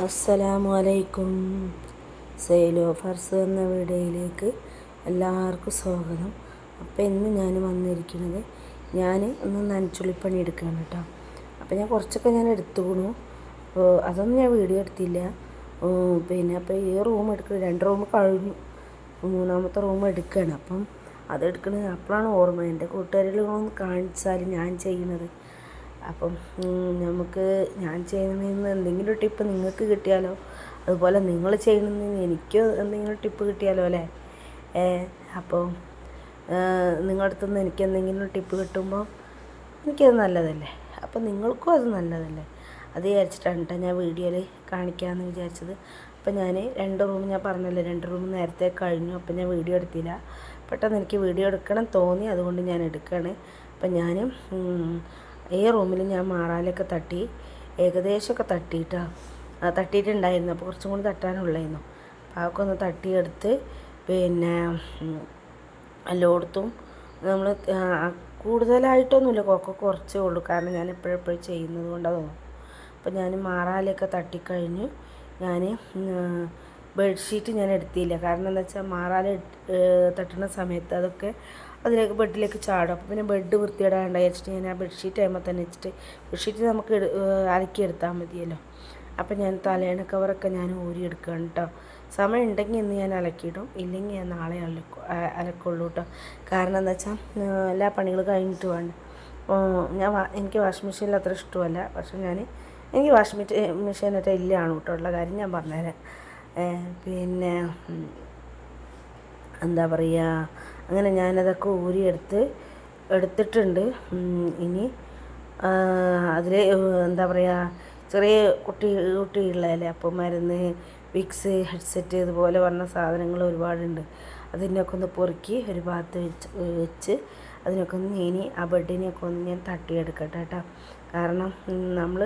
അസ്സലാമു അലൈക്കും സെയിൽ ഫർസ് എന്ന വീഡിയോയിലേക്ക് എല്ലാവർക്കും സ്വാഗതം. അപ്പോൾ ഇന്ന് ഞാൻ വന്നിരിക്കുന്നത് ഞാൻ ഒന്ന് നനച്ചുള്ളിപ്പണി എടുക്കുകയാണ് കേട്ടോ. അപ്പോൾ ഞാൻ കുറച്ചൊക്കെ ഞാൻ എടുത്തുകൊണു അപ്പോൾ അതൊന്നും ഞാൻ വീഡിയോ എടുത്തില്ല. പിന്നെ അപ്പോൾ ഈ റൂം എടുക്കുന്നത് രണ്ട് റൂം കഴിഞ്ഞു. മൂന്നാമത്തെ റൂം എടുക്കുകയാണ് അപ്പം അത് എടുക്കുന്നത് അപ്പോഴാണ് ഓർമ്മ. എന്റെ കൂട്ടുകാരികളൊന്ന് കാണിച്ചാൽ ഞാൻ ചെയ്യുന്നത്. അപ്പം നമുക്ക് ഞാൻ ചെയ്യുന്നതിൽ നിന്ന് എന്തെങ്കിലും ടിപ്പ് നിങ്ങൾക്ക് കിട്ടിയാലോ? അതുപോലെ നിങ്ങൾ ചെയ്യുന്നതിൽ നിന്ന് എനിക്ക് എന്തെങ്കിലും ടിപ്പ് കിട്ടിയാലോ അല്ലേ? അപ്പോൾ നിങ്ങളുടെ അടുത്തുനിന്ന് എനിക്ക് എന്തെങ്കിലും ടിപ്പ് കിട്ടുമ്പോൾ എനിക്കത് നല്ലതല്ലേ? അപ്പോൾ നിങ്ങൾക്കും അത് നല്ലതല്ലേ? അത് വിചാരിച്ചിട്ടാണ് കേട്ടോ ഞാൻ വീഡിയോയിൽ കാണിക്കാമെന്ന് വിചാരിച്ചത്. അപ്പോൾ ഞാൻ രണ്ട് റൂം ഞാൻ പറഞ്ഞല്ലോ രണ്ട് റൂം നേരത്തെ കഴിഞ്ഞു അപ്പോൾ ഞാൻ വീഡിയോ എടുത്തില്ല. പെട്ടെന്ന് എനിക്ക് വീഡിയോ എടുക്കണം തോന്നി അതുകൊണ്ട് ഞാൻ എടുക്കുകയാണ് അപ്പം ഞാൻ ഈ റൂമിൽ ഞാൻ മാറാലൊക്കെ തട്ടി ഏകദേശമൊക്കെ തട്ടിയിട്ടാ. ആ, തട്ടിയിട്ടുണ്ടായിരുന്നു. അപ്പോൾ കുറച്ചും കൂടി തട്ടാനുള്ളായിരുന്നു. അപ്പോൾ അതൊക്കെ ഒന്ന് തട്ടിയെടുത്ത് പിന്നെ എല്ലായിടത്തും നമ്മൾ കൂടുതലായിട്ടൊന്നുമില്ല. കൊക്ക കുറച്ചേ ഉള്ളൂ. കാരണം ഞാൻ എപ്പോഴെപ്പോഴും ചെയ്യുന്നത് കൊണ്ടാണ് തോന്നുന്നു. അപ്പോൾ ഞാൻ മാറാലൊക്കെ തട്ടിക്കഴിഞ്ഞ് ഞാൻ ബെഡ്ഷീറ്റ് ഞാൻ എടുത്തില്ല. കാരണം എന്താ വെച്ചാൽ മാറാല തട്ടുന്ന സമയത്ത് അതൊക്കെ അതിലേക്ക് ബെഡിലേക്ക് ചാടും. അപ്പോൾ പിന്നെ ബെഡ് വൃത്തിയിടാണ്ട് വെച്ചിട്ട് ഞാൻ ആ ബെഡ്ഷീറ്റ് ആകുമ്പോൾ തന്നെ വെച്ചിട്ട് ബെഡ്ഷീറ്റ് നമുക്ക് അലക്കിയെടുത്താൽ മതിയല്ലോ. അപ്പോൾ ഞാൻ തലേണ കവറൊക്കെ ഞാൻ ഊരിയെടുക്കുകയാണ് കേട്ടോ സമയം ഉണ്ടെങ്കിൽ ഇന്ന് ഞാൻ അലക്കിയിടും. ഇല്ലെങ്കിൽ ഞാൻ നാളെ അലക്കു അലക്കുള്ളൂ കേട്ടോ കാരണം എന്താ വെച്ചാൽ എല്ലാ പണികളും കഴിഞ്ഞിട്ട് വേണ്ട ഞാൻ എനിക്ക് വാഷിംഗ് മെഷീനിൽ അത്ര ഇഷ്ടമല്ല. പക്ഷെ ഞാൻ എനിക്ക് വാഷിംഗ് മെഷീൻ മെഷീനൊക്കെ ഇല്ലാണ് കേട്ടോ ഉള്ള കാര്യം ഞാൻ പറഞ്ഞുതരാം. പിന്നെ എന്താ പറയുക അങ്ങനെ ഞാനതൊക്കെ ഊരിയെടുത്ത് എടുത്തിട്ടുണ്ട്. ഇനി അതിൽ എന്താ പറയുക ചെറിയ കുട്ടി കുട്ടിയുള്ളതല്ലേ അപ്പോൾ മരുന്ന് വിക്സ് ഹെഡ്സെറ്റ് ഇതുപോലെ പറഞ്ഞ സാധനങ്ങൾ ഒരുപാടുണ്ട്. അതിനൊക്കെ ഒന്ന് പൊറുക്കി ഒരു ഭാഗത്ത് വെച്ച് വെച്ച് അതിനൊക്കെ ഒന്ന് ഇനി ആ ബെഡിനെയൊക്കെ ഒന്ന് ഞാൻ തട്ടിയെടുക്കട്ടെ കേട്ടോ. കാരണം നമ്മൾ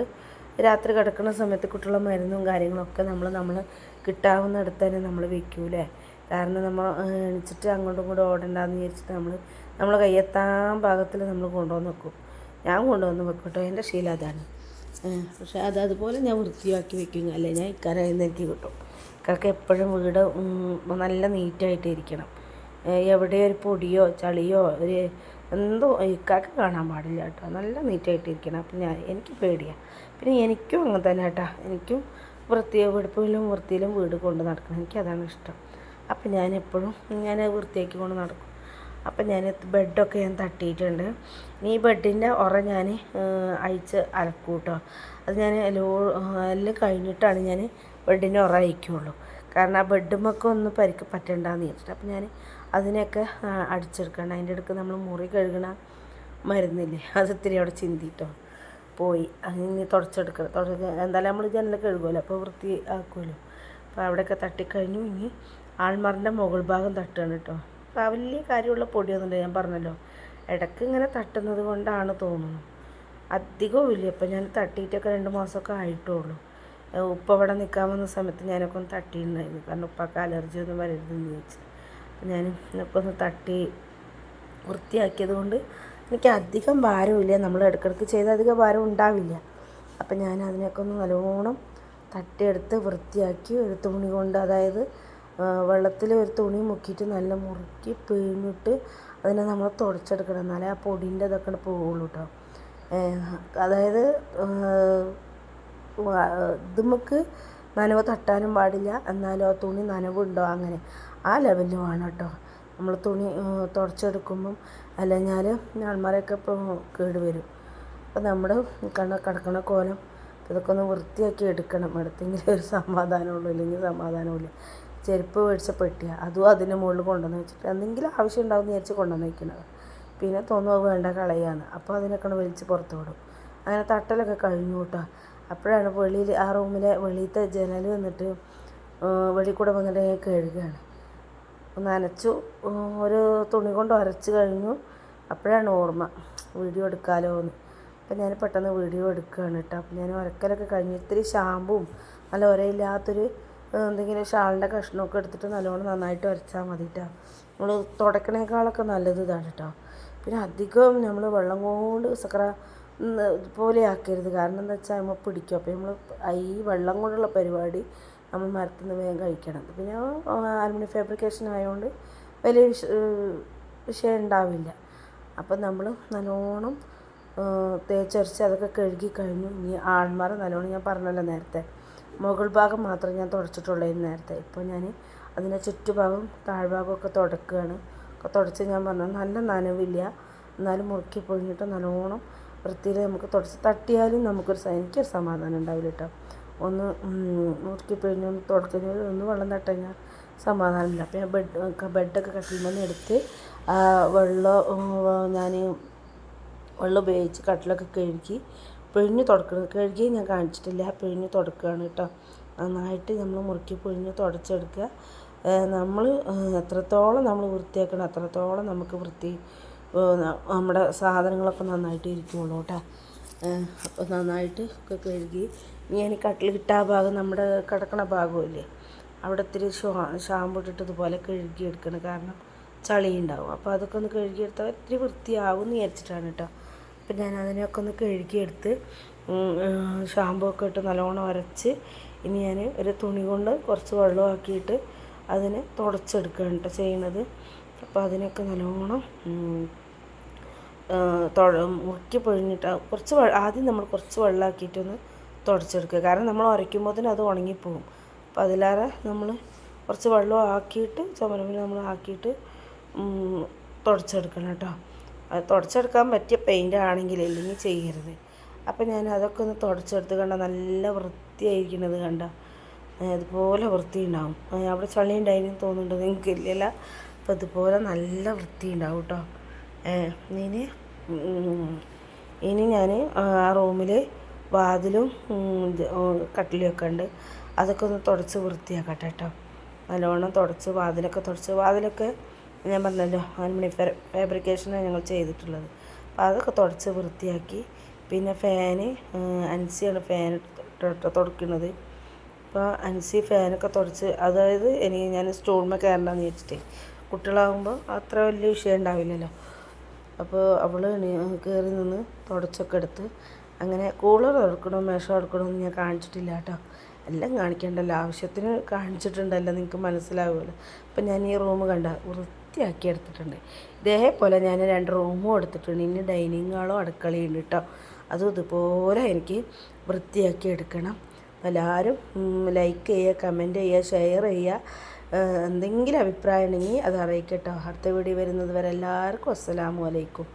രാത്രി കിടക്കുന്ന സമയത്ത് കുട്ടികളുടെ മരുന്നും കാര്യങ്ങളൊക്കെ നമ്മൾ നമ്മൾ കിട്ടാവുന്നിടത്ത് തന്നെ നമ്മൾ വെക്കൂലേ. കാരണം നമ്മൾ എണിച്ചിട്ട് അങ്ങോട്ടും ഇങ്ങോട്ടും ഓടണ്ടെന്ന് വിചാരിച്ചിട്ട് നമ്മൾ നമ്മൾ കയ്യെത്താൻ ഭാഗത്തിൽ നമ്മൾ കൊണ്ടുവന്ന് വെക്കും. ഞാൻ കൊണ്ടുവന്ന് വെക്കും കേട്ടോ. എന്റെ ശീലം അതാണ്. പക്ഷേ അത് അതുപോലെ ഞാൻ വൃത്തിയാക്കി വെക്കും. അല്ലേ? ഞാൻ ഇക്കാരായി എനിക്ക് കിട്ടും. ഇക്കാർക്ക് എപ്പോഴും വീട് നല്ല നീറ്റായിട്ട് ഇരിക്കണം എവിടെ ഒരു പൊടിയോ ചളിയോ ഒരു എന്തോ ഇക്കാക്ക് കാണാൻ പാടില്ല കേട്ടോ. നല്ല നീറ്റായിട്ട് ഇരിക്കണം അപ്പം ഞാൻ എനിക്ക് പേടിയാണ് പിന്നെ എനിക്കും അങ്ങനെ തന്നെ കേട്ടോ. എനിക്കും വൃത്തി വെടുപ്പിലും വൃത്തിയിലും വീട് കൊണ്ട് നടക്കണം. എനിക്കതാണ് ഇഷ്ടം. അപ്പം ഞാൻ എപ്പോഴും ഇങ്ങനെ വൃത്തിയാക്കി കൊണ്ട് നടക്കും. അപ്പം ഞാൻ ബെഡൊക്കെ ഞാൻ തട്ടിയിട്ടുണ്ട്. ഈ ബെഡിന്റെ ഉറ ഞാൻ അഴിച്ച് അലക്കും കേട്ടോ. അത് ഞാൻ എല്ലോ എല്ലാം കഴിഞ്ഞിട്ടാണ് ഞാൻ ബെഡിന്റെ ഉറ അയക്കുള്ളൂ കാരണം ആ ബെഡുമൊക്കെ ഒന്ന് പരിക്ക് പറ്റണ്ടെന്ന് വിചാരിച്ചിട്ട്. അപ്പം ഞാൻ അതിനെയൊക്കെ അടിച്ചെടുക്കണം. അതിന്റെ അടുക്ക് നമ്മൾ മുറി കഴുകണ മരുന്നില്ലേ അത് ഇത്തിരി അവിടെ ചിന്തിട്ടോ. പോയി അങ്ങനെ തുടച്ചെടുക്കണം. തുടച്ച് എന്തായാലും നമ്മൾ ജനലൊക്കെ കഴുകുമല്ലോ അപ്പോൾ വൃത്തി ആക്കുമല്ലോ അപ്പോൾ അവിടെയൊക്കെ തട്ടിക്കഴിഞ്ഞു. ഇനി ആൾമാറിന്റെ മുകൾ ഭാഗം തട്ടുകയാണ് കേട്ടോ അപ്പോൾ വലിയ കാര്യമുള്ള പൊടിയൊന്നുമില്ല ഞാൻ പറഞ്ഞല്ലോ. ഇടയ്ക്ക് ഇങ്ങനെ തട്ടുന്നത് കൊണ്ടാണ് തോന്നുന്നു. അധികവും ഇല്ല. ഇപ്പം ഞാൻ തട്ടിയിട്ടൊക്കെ രണ്ട് മാസമൊക്കെ ആയിട്ടുള്ളൂ. ഉപ്പ അവിടെ നിൽക്കാൻ വന്ന സമയത്ത് ഞാനൊക്കെ ഒന്ന് തട്ടിയിട്ടുണ്ടായിരുന്നു. കാരണം ഉപ്പാക്ക് അലർജി ഒന്നും വരരുതെന്ന് ചോദിച്ചു അപ്പം ഞാൻ ഇപ്പം ഒന്ന് തട്ടി വൃത്തിയാക്കിയത് കൊണ്ട് എനിക്ക് അധികം ഭാരമില്ല നമ്മൾ ഇടയ്ക്കിടയ്ക്ക് ചെയ്ത അധികം ഭാരം ഉണ്ടാവില്ല. അപ്പം ഞാൻ അതിനൊക്കെ ഒന്ന് നല്ലോണം തട്ടിയെടുത്ത് വൃത്തിയാക്കി ഒരു തുണി കൊണ്ട് അതായത് വെള്ളത്തിൽ ഒരു തുണി മുക്കിയിട്ട് നല്ല മുറുക്കി പിഴിഞ്ഞിട്ട് അതിനെ നമ്മൾ തുടച്ചെടുക്കണം. എന്നാലേ ആ പൊടിന്റെ ഇതൊക്കെ പോവുള്ളൂ കേട്ടോ അതായത് ഇത് നമുക്ക് നനവ് തട്ടാനും പാടില്ല. എന്നാലും ആ തുണി നനവുണ്ടോ അങ്ങനെ? ആ ലെവലിൽ വേണം കേട്ടോ നമ്മൾ തുണി തുടച്ചെടുക്കുമ്പം അല്ലെങ്കിൽ ആൾമാരൊക്കെ ഇപ്പോൾ കേട് വരും. അപ്പോൾ നമ്മുടെ കണ്ണ കിടക്കണ കോലം ഇതൊക്കെ ഒന്ന് വൃത്തിയാക്കി എടുക്കണം. എടുത്തെങ്കിൽ ഒരു സമാധാനമുള്ളൂ ഇല്ലെങ്കിൽ സമാധാനമില്ല. ചെരുപ്പ് മേടിച്ച പെട്ടിയ. അതും അതിന്റെ മുകളിൽ കൊണ്ടുവന്ന് വെച്ചിട്ട് എന്തെങ്കിലും ആവശ്യം ഉണ്ടാവും വിചാരിച്ച് കൊണ്ടുവന്ന് വയ്ക്കുന്നത് പിന്നെ തോന്നും അത് വേണ്ട കളയാണ്. അപ്പോൾ അതിനൊക്കെ വലിച്ച് പുറത്ത് വിടും. അങ്ങനെ തട്ടലൊക്കെ കഴിഞ്ഞു കേട്ടോ. അപ്പോഴാണ് വെളിയിൽ ആ റൂമിലെ വെളിയിലത്തെ ജനൽ വന്നിട്ട് വെളിയിൽ കൂടെ വന്നിട്ട് കഴുകുകയാണ്. നനച്ചു ഒരു തുണി കൊണ്ട് അരച്ച് കഴിഞ്ഞു. അപ്പോഴാണ് ഓർമ്മ. വീഡിയോ എടുക്കാമല്ലോ എന്ന് അപ്പം ഞാൻ പെട്ടെന്ന് വീഡിയോ എടുക്കുകയാണ് കേട്ടോ അപ്പം ഞാൻ ഉരക്കലൊക്കെ കഴിഞ്ഞ് ഇത്തിരി ഷാമ്പും നല്ല ഉരയില്ലാത്തൊരു ഏഹ്, എന്തെങ്കിലും ഷാളിന്റെ കഷ്ണമൊക്കെ എടുത്തിട്ട് നല്ലോണം നന്നായിട്ട് ഉരച്ചാൽ മതി കേട്ടോ നമ്മൾ തുടക്കണേക്കാളൊക്കെ നല്ലത് ഇതാണ് കേട്ടോ പിന്നെ അധികം നമ്മൾ വെള്ളം കൊണ്ട് സക്ര പോലെ ആക്കരുത്. കാരണം എന്താ വെച്ചാൽ നമ്മൾ പിടിക്കും. അപ്പോൾ നമ്മൾ ഈ വെള്ളം കൊണ്ടുള്ള പരിപാടി നമ്മൾ മരത്തിൽ നിന്ന് വേഗം കഴിക്കണം. പിന്നെ അലുമിനിയം ഫാബ്രിക്കേഷൻ ആയതുകൊണ്ട് വലിയ വിഷ വിഷയം ഉണ്ടാവില്ല. അപ്പം നമ്മൾ നല്ലോണം തേച്ചരച്ച് അതൊക്കെ കഴുകി കഴിഞ്ഞു. ഇനി ആൾമാർ നല്ലോണം ഞാൻ പറഞ്ഞല്ലോ നേരത്തെ. മുകൾ ഭാഗം മാത്രം ഞാൻ തുടച്ചിട്ടുള്ളൂ നേരത്തെ. ഇപ്പോൾ ഞാൻ അതിന്റെ ചുറ്റുഭാഗം താഴ്ഭാഗമൊക്കെ തുടക്കുകയാണ്. ഒക്കെ തുടച്ച് ഞാൻ പറഞ്ഞു നല്ല നനവില്ല. എന്നാലും മുറുക്കി പൊഴിഞ്ഞിട്ട് നല്ലോണം വൃത്തിയിൽ നമുക്ക് തുടച്ച് തട്ടിയാലും നമുക്കൊരു എനിക്കൊരു സമാധാനം ഉണ്ടാവില്ല കേട്ടോ. ഒന്ന് മുറുക്കി പിഴിഞ്ഞ് തുടക്കുന്നത് ഒന്ന് വെള്ളം തട്ടഞ്ഞാൽ സമാധാനമില്ല. അപ്പോൾ ഞാൻ ബെഡ് ബെഡൊക്കെ കട്ടിൽ നിന്ന് എടുത്ത് വെള്ളം ഞാൻ വെള്ളം ഉപയോഗിച്ച് കട്ടിലൊക്കെ കഴുകി പിഴിഞ്ഞ് തുടക്കണം. കഴുകി ഞാൻ കാണിച്ചിട്ടില്ല. പിഴിഞ്ഞ് തുടക്കുകയാണ് കേട്ടോ. നന്നായിട്ട് നമ്മൾ മുറുക്കി പിഴിഞ്ഞ് തുടച്ചെടുക്കുക. നമ്മൾ എത്രത്തോളം നമ്മൾ വൃത്തിയാക്കണം അത്രത്തോളം നമുക്ക് വൃത്തി നമ്മുടെ സാധനങ്ങളൊക്കെ നന്നായിട്ട് ഇരിക്കുള്ളൂ കേട്ടോ. അപ്പോൾ നന്നായിട്ട് ഒക്കെ കഴുകി. ഞാൻ കട്ടിൽ കിട്ടാ ഭാഗം നമ്മുടെ കിടക്കണ ഭാഗമില്ലേ അവിടെ ഇത്തിരി ഷാമ്പു ഇട്ടിട്ട് ഇതുപോലെ കഴുകി എടുക്കണം. കാരണം ചളി ഉണ്ടാവും അപ്പോൾ അതൊക്കെ ഒന്ന് കഴുകിയെടുത്താൽ ഒത്തിരി വൃത്തിയാവും എന്ന് വിചാരിച്ചിട്ടാണ് കേട്ടോ അപ്പം ഞാൻ അതിനെയൊക്കെ ഒന്ന് കഴുകിയെടുത്ത് ഷാമ്പൂ ഒക്കെ ഇട്ട് നല്ലോണം അരച്ച് ഇനി ഞാൻ ഒരു തുണി കൊണ്ട് കുറച്ച് വെള്ളമാക്കിയിട്ട് അതിനെ തുടച്ചെടുക്കുകയാണ് കേട്ടോ ചെയ്യണത്. അപ്പോൾ അതിനൊക്കെ നല്ലോണം മുറുക്കി പൊഴിഞ്ഞിട്ട് കുറച്ച് ആദ്യം നമ്മൾ കുറച്ച് വെള്ളമാക്കിയിട്ടൊന്ന് തുടച്ചെടുക്കുക. കാരണം നമ്മൾ ഉരയ്ക്കുമ്പോഴത്തേനും അത് ഉണങ്ങിപ്പോവും. അപ്പോൾ അതിലേറെ നമ്മൾ കുറച്ച് വെള്ളം ആക്കിയിട്ട് ചുമരമ്പിൽ നമ്മൾ ആക്കിയിട്ട് തുടച്ചെടുക്കണം കേട്ടോ. അത് തുടച്ചെടുക്കാൻ പറ്റിയ പെയിന്റ് ആണെങ്കിൽ ഇല്ലെങ്കിൽ ചെയ്യരുത്. അപ്പം ഞാൻ അതൊക്കെ ഒന്ന് തുടച്ചെടുത്ത് കണ്ട നല്ല വൃത്തിയായിരിക്കണത് കണ്ട. അതുപോലെ വൃത്തി ഉണ്ടാവും അവിടെ ചളി ഉണ്ടായിരുന്നു തോന്നുന്നുണ്ട്. നിങ്ങൾക്ക് ഇല്ലല്ല. അപ്പം അതുപോലെ നല്ല വൃത്തി ഉണ്ടാവും കേട്ടോ ഇനി ഇനി ഞാൻ ആ റൂമിൽ വാതിലും കട്ടിലൊക്കെ ഉണ്ട്. അതൊക്കെ ഒന്ന് തുടച്ച് വൃത്തിയാക്കട്ടെ കേട്ടോ. നല്ലോണം തുടച്ച് വാതിലൊക്കെ തുടച്ച് വാതിലൊക്കെ ഞാൻ പറഞ്ഞല്ലോ അലുമിനിയം ഫാബ്രിക്കേഷനാണ് ഞങ്ങൾ ചെയ്തിട്ടുള്ളത്. അപ്പോൾ അതൊക്കെ തുടച്ച് വൃത്തിയാക്കി പിന്നെ ഫാന് അൻസിയാണ് ഫാൻ തുടക്കുന്നത് അപ്പോൾ അൻസി ഫാനൊക്കെ തുടച്ച് അതായത് എനിക്ക് ഞാൻ സ്റ്റൂൾമേ കയറണ്ടെന്ന് വെച്ചിട്ട് കുട്ടികളാകുമ്പോൾ അത്ര വലിയ വിഷയം ഉണ്ടാവില്ലല്ലോ. അപ്പോൾ അവൾ കയറി നിന്ന് തുടച്ചൊക്കെ എടുത്ത് അങ്ങനെ കൂളർ തുറക്കണോ മേശ തുറക്കണമെന്ന് ഞാൻ കാണിച്ചിട്ടില്ല കേട്ടോ. എല്ലാം കാണിക്കേണ്ടല്ലോ ആവശ്യത്തിന് കാണിച്ചിട്ടുണ്ടല്ലോ നിങ്ങൾക്ക് മനസ്സിലാവുമല്ലോ. അപ്പം ഞാൻ ഈ റൂം കണ്ട വൃത്തിയാക്കി എടുത്തിട്ടുണ്ട്. ഇതേപോലെ ഞാൻ രണ്ട് റൂമും എടുത്തിട്ടുണ്ട്. ഇനി ഡൈനിങ് ഹാളും അടുക്കളയും ഉണ്ട് കേട്ടോ അതും ഇതുപോലെ എനിക്ക് വൃത്തിയാക്കി എടുക്കണം. എല്ലാവരും ലൈക്ക് ചെയ്യുക കമന്റ് ചെയ്യുക ഷെയർ ചെയ്യുക. എന്തെങ്കിലും അഭിപ്രായം ഉണ്ടെങ്കിൽ അത് അറിയിക്കട്ടോ. അടുത്ത വീഡിയോ വരുന്നത് വരെ എല്ലാവർക്കും അസ്സലാമു അലൈക്കും.